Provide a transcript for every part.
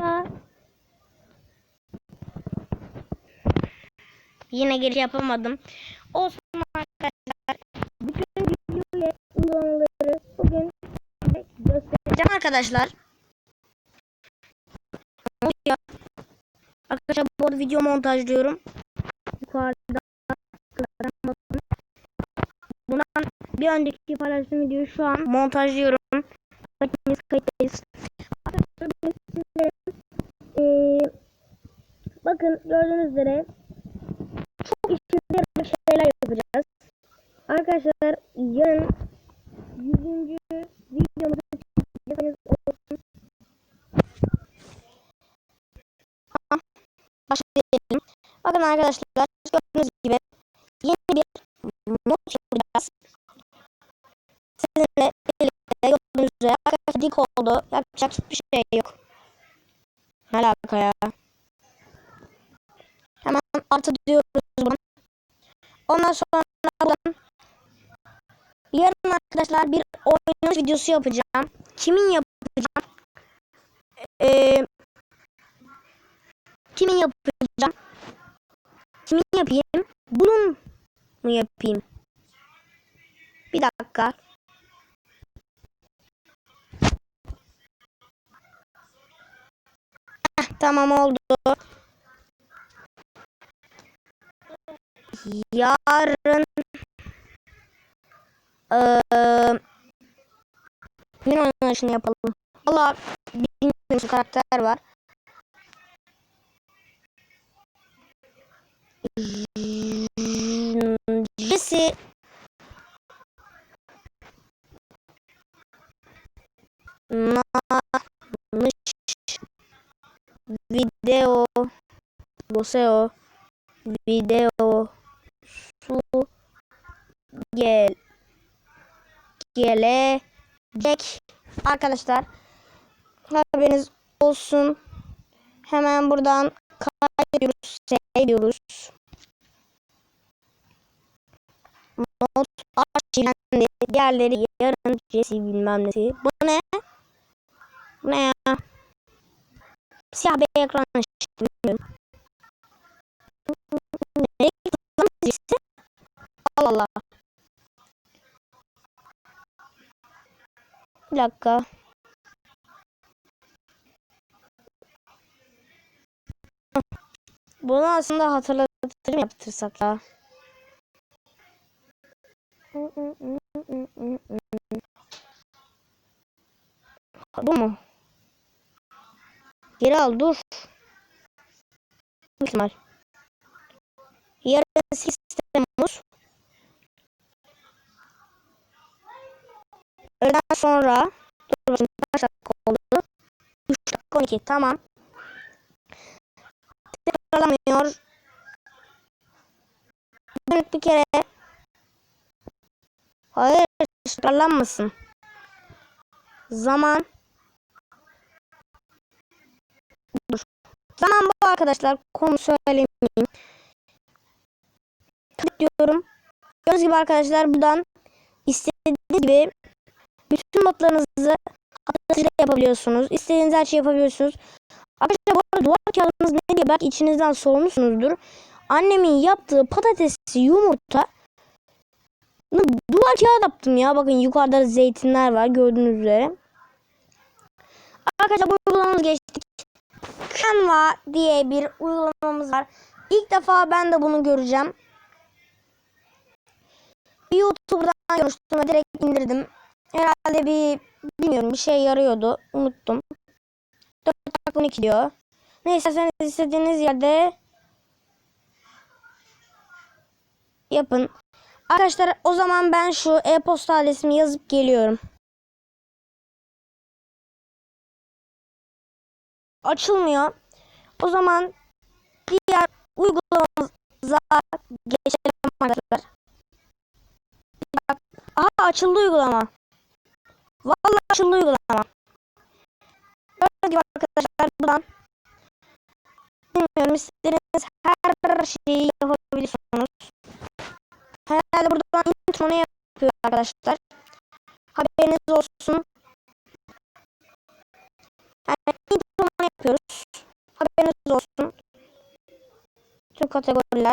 Merhaba. Yine giriş yapamadım. Olsun arkadaşlar. Bütün video ve uygulamaları bugün göstereceğim arkadaşlar. Arkadaşlar bu arada video montajlıyorum. Yukarıda. Bundan bir önceki paylaştığım videoyu şu an montajlıyorum. Hepimiz kayıttayız. Arkadaşlar bugün sizlere eee, bakın gördüğünüz üzere çok işimize yarayacak şeyler yapacağız. Arkadaşlar yarın 100. videomuzu çekeceğiz. olsun. Tamam, Başlayalım. Bakın arkadaşlar gördüğünüz gibi yeni bir not yapacağız. Sizinle birlikte gördüğünüz üzere dik oldu. Yapacak hiçbir şey yok. Ne alaka ya? Hemen artı diyoruz buna. Ondan sonra buradan yarın arkadaşlar bir oynanış videosu yapacağım. Kimin yapacağım? Ee, kimin yapacağım? Kimin yapayım? Bunun mu yapayım? Bir dakika. Heh, tamam oldu. Yarın eee kimin oynanışını yapalım? Valla bilmiyorum karakter var. Jesse Namış Video Boseo Video Su Gel Gelecek Arkadaşlar Haberiniz olsun. Hemen buradan kaydediyoruz Seviyoruz Not arşivlendi. Diğerleri yarın Jesse bilmem nesi. Bu ne? Ne ya? Siyah bir ekran bilmiyorum. Nereye gitti? Allah Allah. Bir dakika. Bunu aslında hatırlatırım yaptırsak ya. Bu mu? Geri al dur. İhtimal. Yarın 8 Temmuz. Öğleden sonra dur bakayım kaç dakika oldu? 3 dakika 12 tamam. Tekrarlamıyor. Günlük bir kere Hayır tekrarlanmasın. Zaman arkadaşlar. Konu söylemeyeyim. Diyorum. Gördüğünüz gibi arkadaşlar buradan istediğiniz gibi bütün notlarınızı hatırlatıcıyla yapabiliyorsunuz. İstediğiniz her şeyi yapabiliyorsunuz. Arkadaşlar bu arada duvar kağıdınız ne diye belki içinizden sormuşsunuzdur. Annemin yaptığı patatesli yumurta duvar kağıt yaptım ya. Bakın yukarıda zeytinler var gördüğünüz üzere. Arkadaşlar bu uygulamamız geçtik. Canva diye bir uygulamamız var. İlk defa ben de bunu göreceğim. Bir YouTuber'dan görmüştüm ve direkt indirdim. Herhalde bir bilmiyorum bir şey yarıyordu. Unuttum. 4.12 diyor. Ne isterseniz istediğiniz yerde yapın. Arkadaşlar o zaman ben şu e-posta adresimi yazıp geliyorum. Açılmıyor. O zaman diğer uygulamamıza geçelim arkadaşlar. Aha açıldı uygulama. Vallahi açıldı uygulama. Gördüğünüz gibi arkadaşlar buradan bilmiyorum istediğiniz her şeyi yapabilirsiniz. Herhalde buradan intro'nu yapıyor arkadaşlar.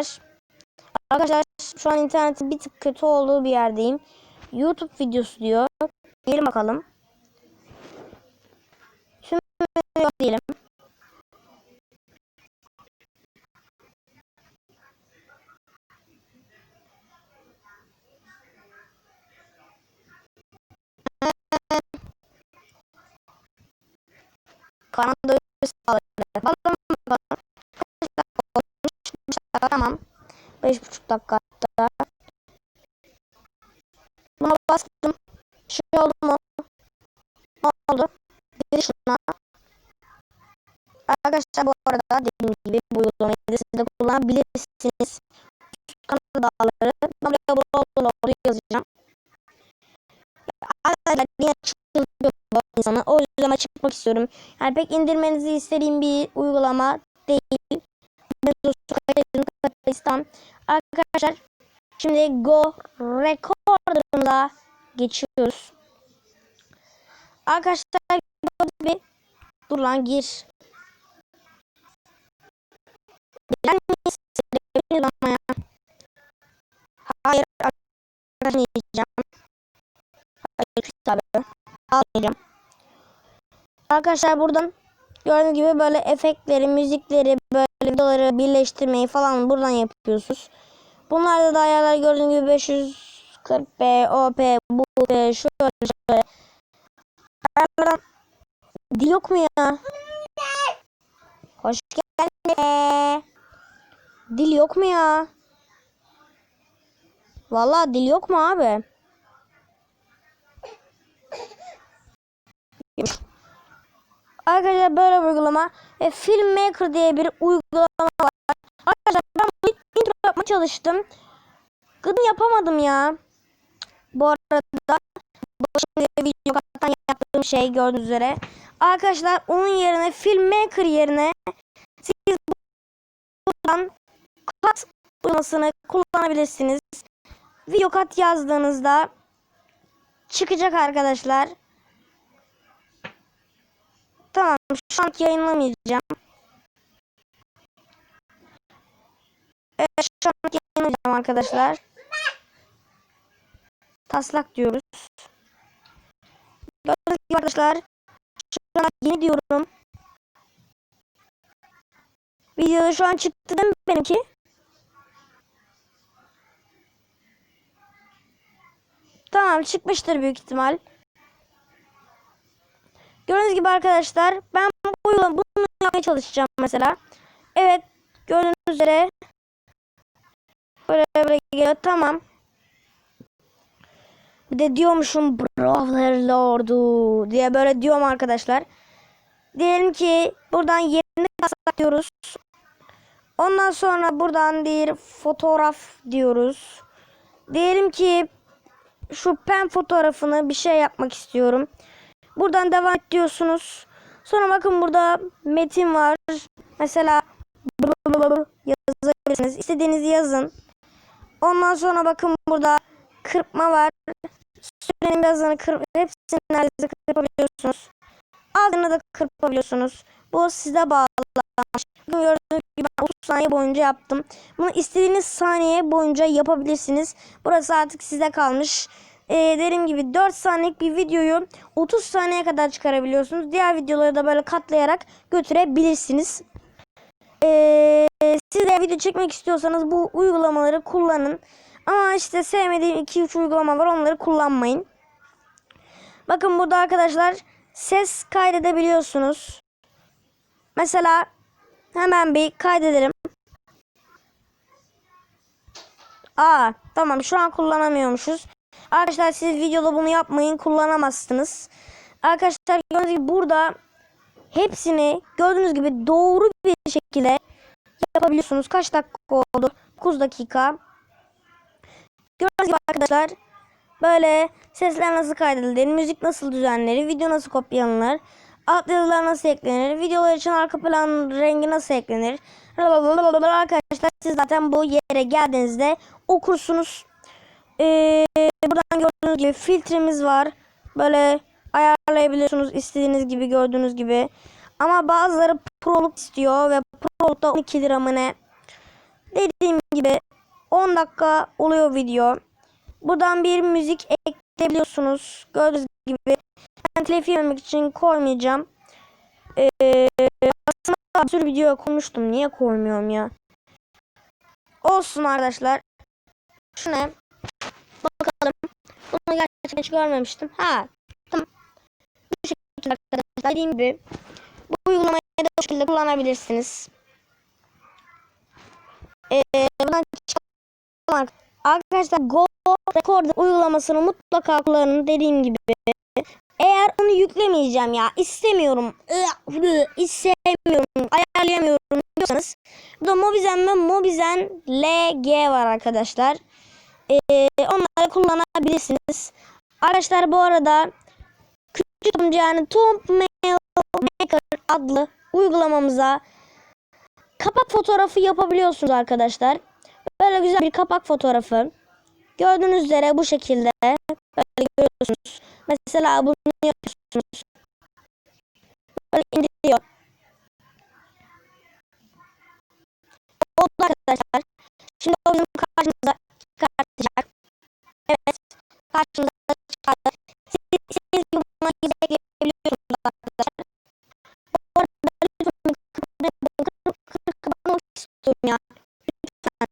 Kategoriler. Arkadaşlar şu an internetin bir tık kötü olduğu bir yerdeyim. YouTube videosu diyor. Gelin bakalım. Tüm diyelim. Karan doyurusu Beş buçuk dakika hatta. Buna bastım. Şey oldu mu? Ne oldu? Bir şuna. Arkadaşlar bu arada dediğim gibi bu uygulamayı da siz de kullanabilirsiniz. Kanal bağları. Ben buraya bunu yazacağım. Arkadaşlar yine çıldırıyor bu insanı. O yüzden çıkmak istiyorum. Yani pek indirmenizi istediğim bir uygulama değil. İstem. Arkadaşlar şimdi Go Recorder'ımıza geçiyoruz. Arkadaşlar gibi dur lan gir. Bilen ama ya. Hayır yiyeceğim. Hayır tabii. Almayacağım. Arkadaşlar buradan gördüğünüz gibi böyle efektleri, müzikleri, böyle videoları birleştirmeyi falan buradan yapıyorsunuz. Bunlarda da ayarlar gördüğünüz gibi 540p, OP, bu, şöyle şöyle. Ayarlardan yok mu ya? Hoş geldin. Dil yok mu ya? Vallahi dil yok mu abi? Arkadaşlar böyle bir uygulama. E, Filmmaker diye bir uygulama var. Arkadaşlar ben bu intro yapmaya çalıştım. Gıdım yapamadım ya. Bu arada şimdi video kattan yaptığım şey gördüğünüz üzere. Arkadaşlar onun yerine Filmmaker yerine siz buradan kat uygulamasını kullanabilirsiniz. Video kat yazdığınızda çıkacak arkadaşlar. Tamam şu an yayınlamayacağım. Evet şu an yayınlamayacağım arkadaşlar. Taslak diyoruz. Gördüğünüz gibi arkadaşlar. Şu an yeni diyorum. Videoda şu an çıktı değil mi benimki? Tamam çıkmıştır büyük ihtimal. Gibi arkadaşlar ben bu bunu yapmaya çalışacağım mesela. Evet gördüğünüz üzere böyle böyle geliyor tamam. Bir de diyormuşum Brawler Lord'u diye böyle diyorum arkadaşlar. Diyelim ki buradan yerini diyoruz. Ondan sonra buradan bir fotoğraf diyoruz. Diyelim ki şu pen fotoğrafını bir şey yapmak istiyorum. Buradan devam et diyorsunuz. Sonra bakın burada metin var. Mesela yazabilirsiniz. İstediğinizi yazın. Ondan sonra bakın burada kırpma var. Sürenin birazını kırp hepsini neredeyse kırpabiliyorsunuz. Altını da kırpabiliyorsunuz. Bu size bağlı. Gördüğünüz gibi ben 30 saniye boyunca yaptım. Bunu istediğiniz saniye boyunca yapabilirsiniz. Burası artık size kalmış e, dediğim gibi 4 saniyelik bir videoyu 30 saniye kadar çıkarabiliyorsunuz. Diğer videoları da böyle katlayarak götürebilirsiniz. E, siz de video çekmek istiyorsanız bu uygulamaları kullanın. Ama işte sevmediğim 2-3 uygulama var onları kullanmayın. Bakın burada arkadaşlar ses kaydedebiliyorsunuz. Mesela hemen bir kaydedelim. Aa tamam şu an kullanamıyormuşuz. Arkadaşlar siz videoda bunu yapmayın kullanamazsınız. Arkadaşlar gördüğünüz gibi burada hepsini gördüğünüz gibi doğru bir şekilde yapabiliyorsunuz. Kaç dakika oldu? 9 dakika. Gördüğünüz gibi arkadaşlar böyle sesler nasıl kaydedilir, müzik nasıl düzenlenir, video nasıl kopyalanır, alt yazılar nasıl eklenir, videolar için arka plan rengi nasıl eklenir. Arkadaşlar siz zaten bu yere geldiğinizde okursunuz. Ee, buradan gördüğünüz gibi filtremiz var. Böyle ayarlayabiliyorsunuz istediğiniz gibi gördüğünüz gibi. Ama bazıları proluk istiyor ve prolukta 12 lira mı ne? Dediğim gibi 10 dakika oluyor video. Buradan bir müzik ekleyebiliyorsunuz. Gördüğünüz gibi ben telif yememek için koymayacağım. Ee, aslında bir sürü video koymuştum. Niye koymuyorum ya? Olsun arkadaşlar. Şu ne? Bakalım. Bunu gerçekten hiç görmemiştim. Ha. Tamam. Bu şekilde arkadaşlar. Dediğim gibi bu uygulamayı da bu şekilde kullanabilirsiniz. Ee, buradan çıkan- arkadaşlar Go Recorder uygulamasını mutlaka kullanın dediğim gibi. Eğer onu yüklemeyeceğim ya istemiyorum istemiyorum ayarlayamıyorum diyorsanız burada Mobizen ve Mobizen LG var arkadaşlar. Ee, onları kullanabilirsiniz. Arkadaşlar bu arada küçük yani Tomb Mail Maker adlı uygulamamıza kapak fotoğrafı yapabiliyorsunuz arkadaşlar. Böyle güzel bir kapak fotoğrafı. Gördüğünüz üzere bu şekilde böyle görüyorsunuz. Mesela bunu yapıyorsunuz. Böyle indiriyor. Oldu arkadaşlar. Şimdi o bizim karşımıza. Karşımıza çıkardı. Siz istediğiniz gibi buna gizli ekleyebiliyorsunuz arkadaşlar. Bu arada lütfen kırık kırık kapatmak istiyorum ya. Lütfen.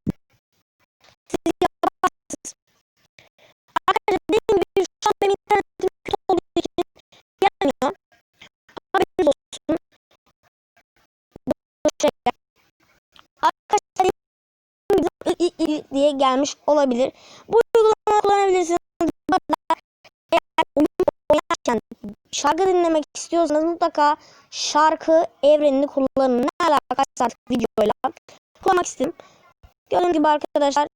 Siz yaparsınız. Arkadaşlar dediğim gibi şu an benim internetim kötü olduğu için gelmiyor. Haberiniz olsun. Bu şekilde. Arkadaşlar diye gelmiş olabilir. Bu uygulamayı kullanabilirsiniz. Oynarken şarkı dinlemek istiyorsanız mutlaka şarkı evrenini kullanın. Ne alakası artık videoyla. Kullanmak istedim. Gördüğünüz gibi arkadaşlar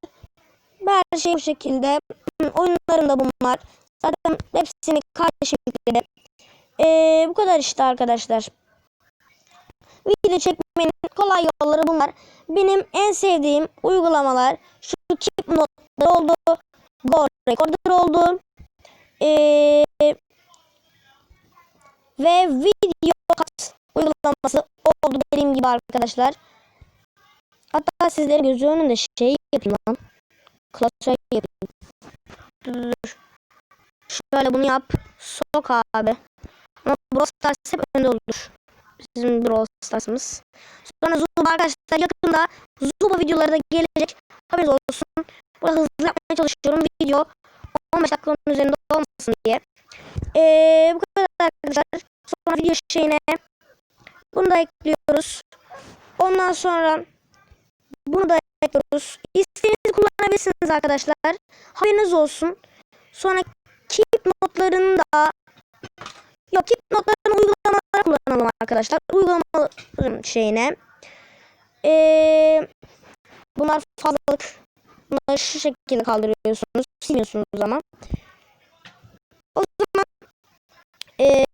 her şey bu şekilde. Oyunlarım da bunlar. Zaten hepsini kardeşim yükledi. Ee, bu kadar işte arkadaşlar. Video çekmenin kolay yolları bunlar. Benim en sevdiğim uygulamalar şu Keep Note'lar oldu. Go Recorder oldu. Ve Video uygulaması oldu dediğim gibi arkadaşlar. Hatta sizlerin gözü önünde şey yapayım lan. Klasör yapayım. Dur. Şöyle bunu yap. Sok abi. Ama Brawl Stars hep önde olur. Bizim Brawl Stars'ımız. Sonra Zuba arkadaşlar yakında Zuba videoları da gelecek. Haberiniz olsun. Burada hızlı yapmaya çalışıyorum. Video 15 dakikanın üzerinde olmasın diye. Ee, bu kadar arkadaşlar. Sonra video şeyine bunu da ekliyoruz. Ondan sonra bunu da ekliyoruz. İstediğinizi kullanabilirsiniz arkadaşlar. Haberiniz olsun. Sonra keep notlarını da yok keep notlarını uygulamalara kullanalım arkadaşlar. Uygulama şeyine. Ee, bunlar fazlalık. Bunları şu şekilde kaldırıyorsunuz. Silmiyorsunuz ama. O zaman ee,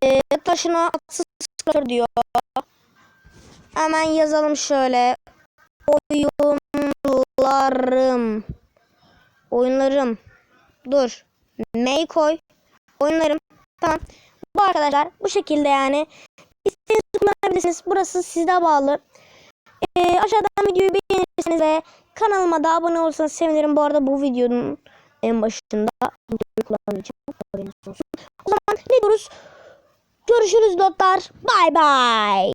taşına atsız klasör diyor. Hemen yazalım şöyle. Oyunlarım. Oyunlarım. Dur. May koy. Oyunlarım. Tamam. Bu arkadaşlar bu şekilde yani. İstediğinizi kullanabilirsiniz. Burası size bağlı. Ee, aşağıdan videoyu beğenirseniz ve kanalıma da abone olursanız sevinirim. Bu arada bu videonun en başında olsun. O zaman ne diyoruz? Görüşürüz dostlar. Bay bay.